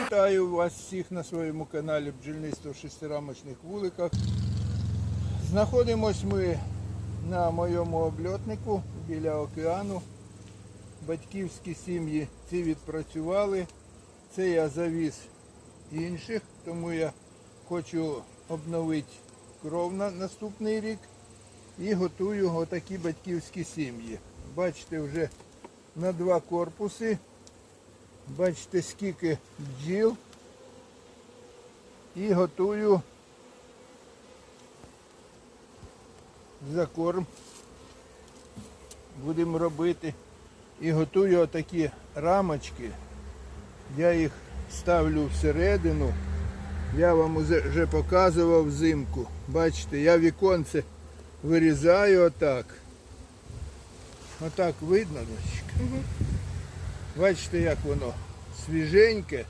Вітаю вас всіх на своєму каналі Бджільництво в шестирамочних вуликах. Знаходимось ми на моєму обльотнику біля океану. Батьківські сім'ї ці відпрацювали. Це я завіз інших, тому я хочу обновити кров на наступний рік і готую отакі батьківські сім'ї. Бачите, вже на два корпуси. Бачите, скільки бджіл. І готую закорм. Будемо робити. І готую отакі рамочки. Я їх ставлю всередину. Я вам вже показував взимку. Бачите, я віконце вирізаю отак. Отак видно, дочка? Бачите, як воно свіженьке.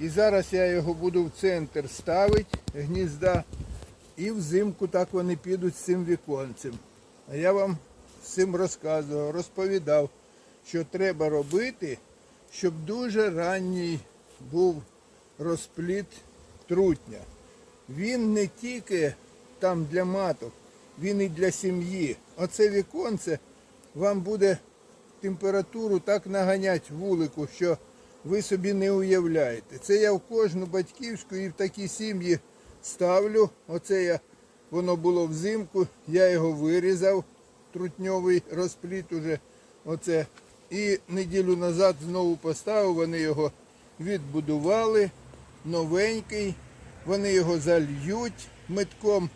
І зараз я його буду в центр ставити гнізда. І взимку так вони підуть з цим віконцем. А я вам з цим розказував, розповідав, що треба робити, щоб дуже ранній був розпліт трутня. Він не тільки там для маток, він і для сім'ї. Оце віконце вам буде температуру так наганять вулику, що ви собі не уявляєте. Це я в кожну батьківську і в такі сім'ї ставлю. Оце я, воно було взимку, я його вирізав, трутньовий розпліт уже. Оце. І неділю назад знову поставив, вони його відбудували, новенький, вони його зальють метком,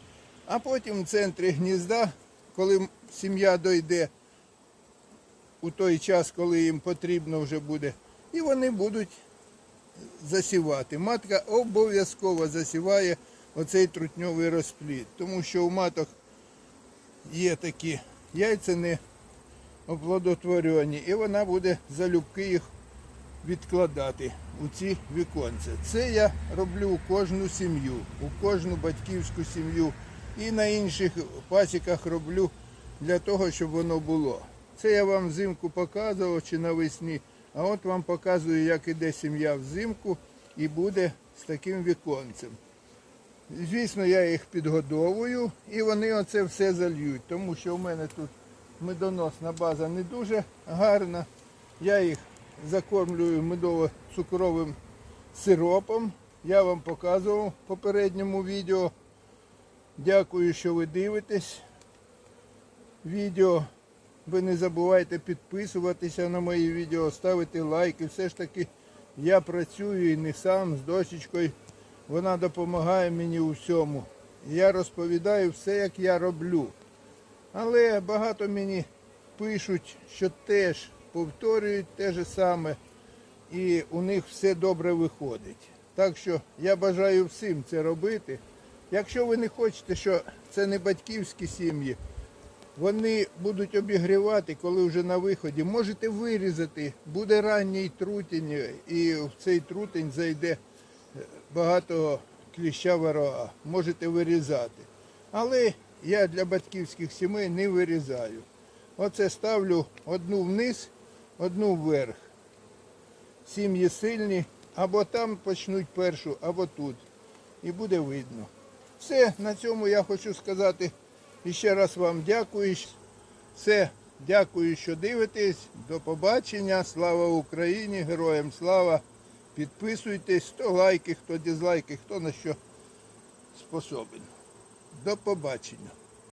а потім в центрі гнізда, коли сім'я дойде, у той час, коли їм потрібно вже буде, і вони будуть засівати. Матка обов'язково засіває оцей трутньовий розплід, тому що у маток є такі яйця не оплодотворені, і вона буде залюбки їх відкладати у ці віконця. Це я роблю у кожну сім'ю, у кожну батьківську сім'ю і на інших пасіках роблю для того, щоб воно було. Це я вам взимку показував чи навесні, а от вам показую, як іде сім'я взимку і буде з таким віконцем. Звісно, я їх підгодовую і вони оце все зальють, тому що в мене тут медоносна база не дуже гарна. Я їх закормлюю медово-цукровим сиропом. Я вам показував в попередньому відео. Дякую, що ви дивитесь відео. Ви не забувайте підписуватися на мої відео, ставити лайки. Все ж таки я працюю і не сам з дочечкою. Вона допомагає мені у всьому. Я розповідаю все, як я роблю. Але багато мені пишуть, що теж повторюють те ж саме, і у них все добре виходить. Так що я бажаю всім це робити. Якщо ви не хочете, що це не батьківські сім'ї, вони будуть обігрівати, коли вже на виході. Можете вирізати, буде ранній трутень, і в цей трутень зайде е, багато кліща ворога. Можете вирізати. Але я для батьківських сімей не вирізаю. Оце ставлю одну вниз, одну вверх. Сім'ї сильні, або там почнуть першу, або тут. І буде видно. Все, на цьому я хочу сказати. І ще раз вам дякую. Все, дякую, що дивитесь. До побачення. Слава Україні! Героям слава! Підписуйтесь, хто лайки, хто дизлайки, хто на що способен. До побачення.